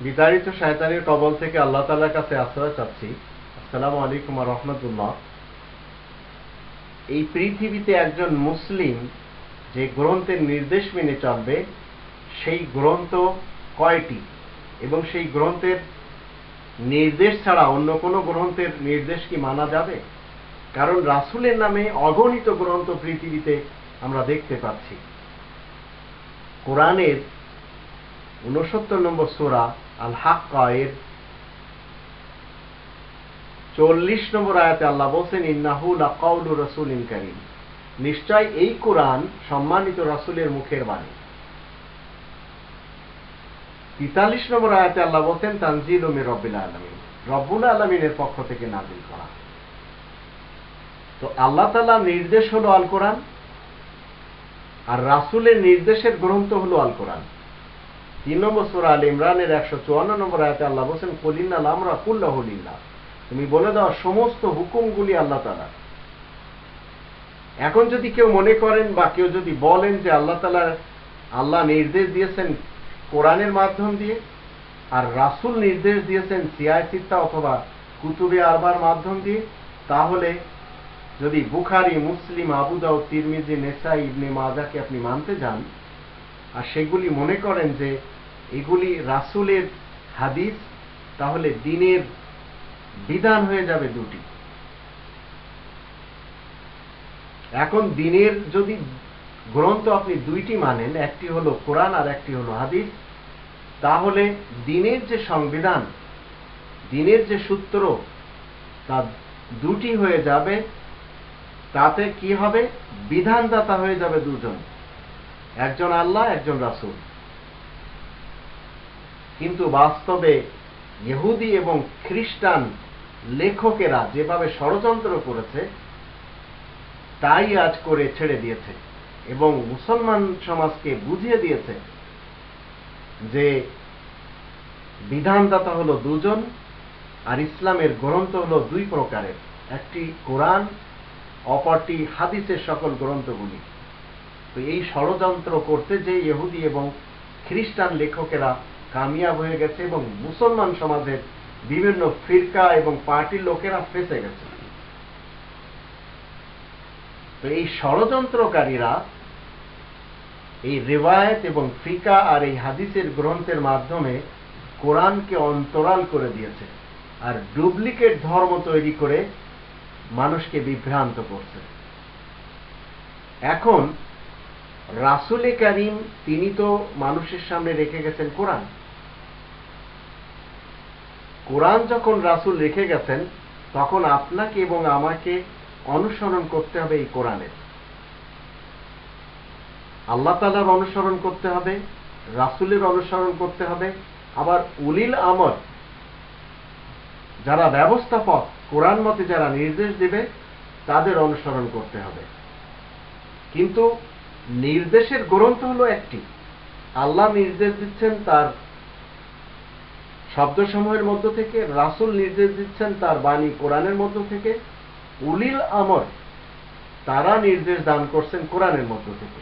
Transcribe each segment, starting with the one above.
বিতাড়িত শয়তানের কবল থেকে আল্লাহ তালার কাছে আশ্রয় চাচ্ছি। আসসালামু আলাইকুম রহমতুল্লাহ। এই পৃথিবীতে একজন মুসলিম যে গ্রন্থের নির্দেশ মেনে চলবে, সেই গ্রন্থ কয়টি? এবং সেই গ্রন্থের নির্দেশ ছাড়া অন্য কোনো গ্রন্থের নির্দেশ কি মানা যাবে? কারণ রাসুলের নামে অগণিত গ্রন্থ পৃথিবীতে আমরা দেখতে পাচ্ছি। কোরআনের উনসত্তর নম্বর সোরা আল এর চল্লিশ নম্বর আয়াতে আল্লাহ বলছেন ইন্নাহুল আকাউলু রসুল করিম। নিশ্চয় এই কোরআন সম্মানিত রাসুলের মুখের বাণী। তেতাল্লিশ নম্বর আয়াতে আল্লাহ বলছেন, তানজিল ওমে রব্বিল আলমিন। রব্বুল আলমিনের পক্ষ থেকে নাজিল করা। তো আল্লাহ তালা নির্দেশ হলো আল কোরআন আর রাসুলের নির্দেশের গ্রন্থ হলো আল কোরআন তিন নম্বর সুরা আল ইমরানের একশো চুয়ান্ন নম্বর আয়তে আল্লাহ বলছেন কলিন্না আমরা কুল্লাহুলিল্লাহ তুমি বলে দাও, সমস্ত হুকুমগুলি আল্লাহ তালা এখন যদি কেউ মনে করেন বা কেউ যদি বলেন যে আল্লাহ তালা আল্লাহ নির্দেশ দিয়েছেন কোরআনের মাধ্যম দিয়ে, আর রাসুল নির্দেশ দিয়েছেন সিয়াই সিত্তা অথবা কুতুবে আরবার মাধ্যম দিয়ে, তাহলে যদি বুখারি, মুসলিম আবুদাউ তিরমিজি নেসা ইবনে মাজাকে আপনি মানতে যান, আর সেগুলি মনে করেন যে এগুলি রাসুলের হাদিস, তাহলে দিনের বিধান হয়ে যাবে দুটি। এখন দিনের যদি গ্রন্থ আপনি দুইটি মানেন, একটি হলো কোরআন আর একটি হলো হাদিস, তাহলে দিনের যে সংবিধান, দিনের যে সূত্র, তা দুটি হয়ে যাবে, তাতে কি হবে? বিধানদাতা হয়ে যাবে দুজন। একজন আল্লাহ, একজন রাসুল। কিন্তু বাস্তবে ইহুদি এবং খ্রিস্টান লেখকেরা যেভাবে ষড়যন্ত্র করেছে, তাই আজ করে ছেড়ে দিয়েছে এবং মুসলমান সমাজকে বুঝিয়ে দিয়েছে যে বিধানদাতা হলো দুজন আর ইসলামের গ্রন্থ হলো দুই প্রকারের। একটি কোরআন, অপরটি হাদিসের সকল গ্রন্থগুলি। তো এই ষড়যন্ত্র করতে যে ইহুদি এবং খ্রিস্টান লেখকেরা কামিয়াব হয়ে গেছে এবং মুসলমান সমাজের বিভিন্ন ফিরকা এবং পার্টির লোকেরা ফেসে গেছে। তো এই ষড়যন্ত্রকারীরা এই রেওয়ায়ত এবং ফিকা আর এই হাদিসের গ্রন্থের মাধ্যমে কোরআনকে অন্তরাল করে দিয়েছে আর ডুপ্লিকেট ধর্ম তৈরি করে মানুষকে বিভ্রান্ত করছে। এখন রাসুলে করিম তিনি তো মানুষের সামনে রেখে গেছেন কোরআন। কোরআন যখন রাসুল রেখে গেছেন, তখন আপনাকে এবং আমাকে অনুসরণ করতে হবে এই কোরআনের আল্লাহ তালার অনুসরণ করতে হবে, রাসুলের অনুসরণ করতে হবে, আবার উলিল আমর, যারা ব্যবস্থাপক, কোরআন মতে যারা নির্দেশ দেবে, তাদের অনুসরণ করতে হবে। কিন্তু নির্দেশের গ্রন্থ হলো একটি। আল্লাহ নির্দেশ দিচ্ছেন তার শব্দসমূহের মধ্য থেকে, রাসুল নির্দেশ দিচ্ছেন তার বাণী কোরআনের মধ্য থেকে, উলিল আমর তারা নির্দেশ দান করছেন কোরআনের মধ্য থেকে।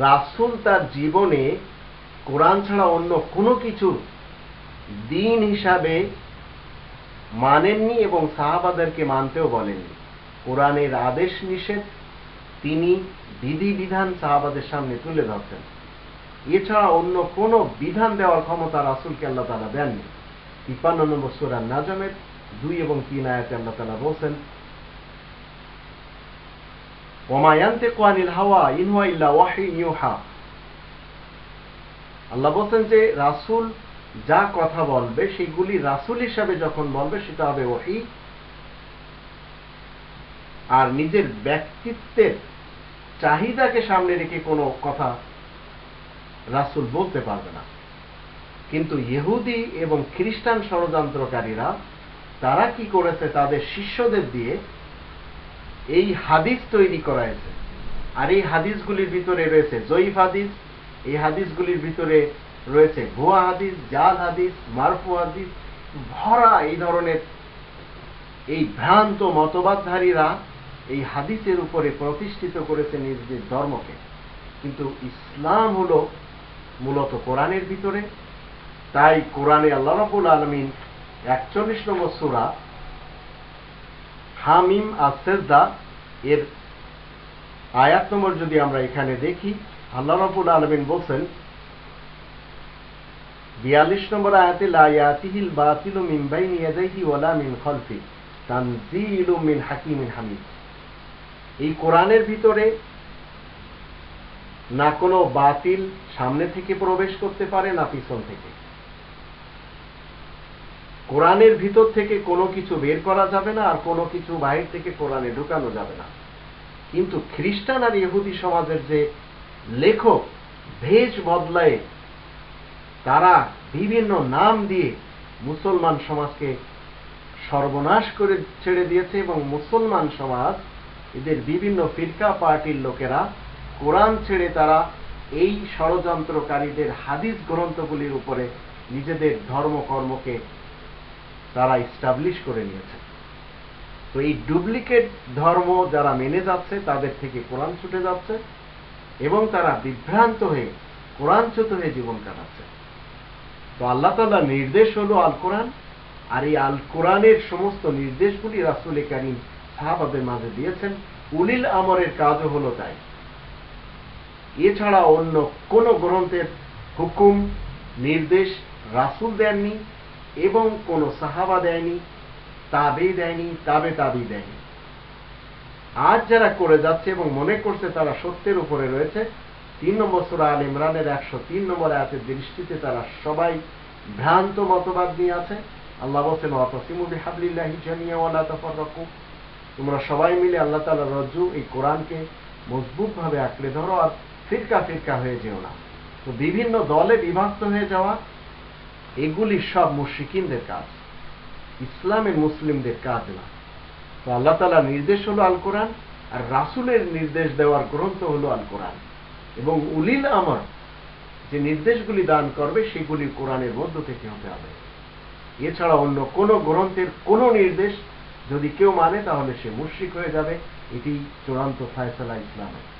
রাসুল তার জীবনে কোরআন ছাড়া অন্য কোনো কিছু দিন হিসাবে মানেননি এবং সাহাবাদেরকে মানতেও বলেননি। কোরআনের আদেশ নিষেধ তিনি বিধিবিধান সাহাবাদের সামনে তুলে ধরতেন এছাড়া অন্য কোন বিধান দেওয়ার ক্ষমতা রাসুলকে আল্লাহ তালা দেননি। তিপ্পান্ন নম্বর সুরার নাজমের দুই এবং তিন আয়াতে আল্লাহ তালা বলছেন ওমায়ান্তে কোয়ানিল হাওয়া ইনহুয়া ইল্লা ওয়াহি ইউহা। আল্লাহ বলছেন যে, রাসুল যা কথা বলবে, সেগুলি রাসুল হিসাবে যখন বলবে, সেটা হবে ওহি। আর নিজের ব্যক্তিত্বের চাহিদাকে সামনে রেখে কোনো কথা রাসুল বলতে পারবে না। কিন্তু ইহুদি এবং খ্রিস্টান ষড়যন্ত্রকারীরা তারা কি করেছে? তাদের শিষ্যদের দিয়ে এই হাদিস তৈরি করাইছে। আর এই হাদিসগুলির ভিতরে রয়েছে জয়ীফ হাদিস, এই হাদিসগুলির ভিতরে রয়েছে ভুয়া হাদিস, জাল হাদিস, মারফু হাদিস, ভরা এই ধরনের এই ভ্রান্ত মতবাদধারীরা এই হাদিসের উপরে প্রতিষ্ঠিত করেছে নিজেদের ধর্মকে। কিন্তু ইসলাম হলো মূলত কোরআনের ভিতরে। তাই কোরআনে আল্লাহ রাবুল আলমিন একচল্লিশ নম্বর সুরা হামিম আসেজদা এর আয়াত নম্বর যদি আমরা এখানে দেখি, আল্লাহ রাবুল আলমিন বলছেন, বিয়াল্লিশ নম্বর আয়াতে, লা ইয়াতিহিল বাতিলু মিন বাইনি ইয়াদাইহি ওয়ালা মিন খালফি, তানজিলু মিন হাকিমিন হামিদ। এই কোরআনের ভিতরে না কোনো বাতিল সামনে থেকে প্রবেশ করতে পারে, না পিছন থেকে। কোরআনের ভিতর থেকে কোনো কিছু বের করা যাবে না, আর কোনো কিছু বাহির থেকে কোরআনে ঢুকানো যাবে না। কিন্তু খ্রিস্টান আর ইহুদি সমাজের যে লেখক ভেজ বদলায় তারা বিভিন্ন নাম দিয়ে মুসলমান সমাজকে সর্বনাশ করে ছেড়ে দিয়েছে এবং মুসলমান সমাজ এদের বিভিন্ন ফিরকা পার্টির লোকেরা কোরআন ছেড়ে তারা এই ষড়যন্ত্রকারীদের হাদিস গ্রন্থগুলির উপরে নিজেদের ধর্মকর্মকে তারা ইস্টাবলিশ করে নিয়েছে। তো এই ডুপ্লিকেট ধর্ম যারা মেনে যাচ্ছে, তাদের থেকে কোরআন ছুটে যাচ্ছে এবং তারা বিভ্রান্ত হয়ে কোরআনচ্যুত হয়ে জীবন কাটাচ্ছে। তো আল্লাহ তাল্লাহ নির্দেশ হলো আল কোরআন আর এই আল কোরআনের সমস্ত নির্দেশগুলি রাসুল করিম সাহাবাদের মাঝে দিয়েছেন, উলিল আমরের কাজও হলো তাই। এছাড়া অন্য কোন গ্রন্থের হুকুম, নির্দেশ রাসুল দেননি এবং কোন সাহাবা দেয়নি, তাবে দেয়নি, তাবে তাবি দেয়নি। আজ যারা করে যাচ্ছে এবং মনে করছে তারা সত্যের উপরে রয়েছে, তিন নম্বর সুরা আল ইমরানের একশো তিন নম্বর আয়াতের দৃষ্টিতে তারা সবাই ভ্রান্ত মতবাদ নিয়ে আছে। আল্লাহ বলছেন অতসিমুবি হাবলিল্লাহি জামিয়া ওয়ালা তাফাররাকু। তোমরা সবাই মিলে আল্লাহ তাআলা রজ্জু এই কোরআনকে মজবুত ভাবে আঁকড়ে ধরো আর ফিরকা ফিরকা হয়ে যেও না। তো বিভিন্ন দলে বিভক্ত হয়ে যাওয়া, এগুলি সব মুশরিকিনদের কাজ। ইসলামের মুসলিমদের কাজ না। তো আল্লাহ তালা নির্দেশ হলো আল কোরআন আর রাসুলের নির্দেশ দেওয়ার গ্রন্থ হলো আল কোরআন এবং উলিল আমার যে নির্দেশগুলি দান করবে, সেগুলি কোরআনের মধ্য থেকে হতে হবে। এছাড়া অন্য কোনো গ্রন্থের কোনো নির্দেশ যদি কেউ মানে তাহলে সে মুশ্রিক হয়ে যাবে। এটি চূড়ান্ত ফায়সালা ইসলামের।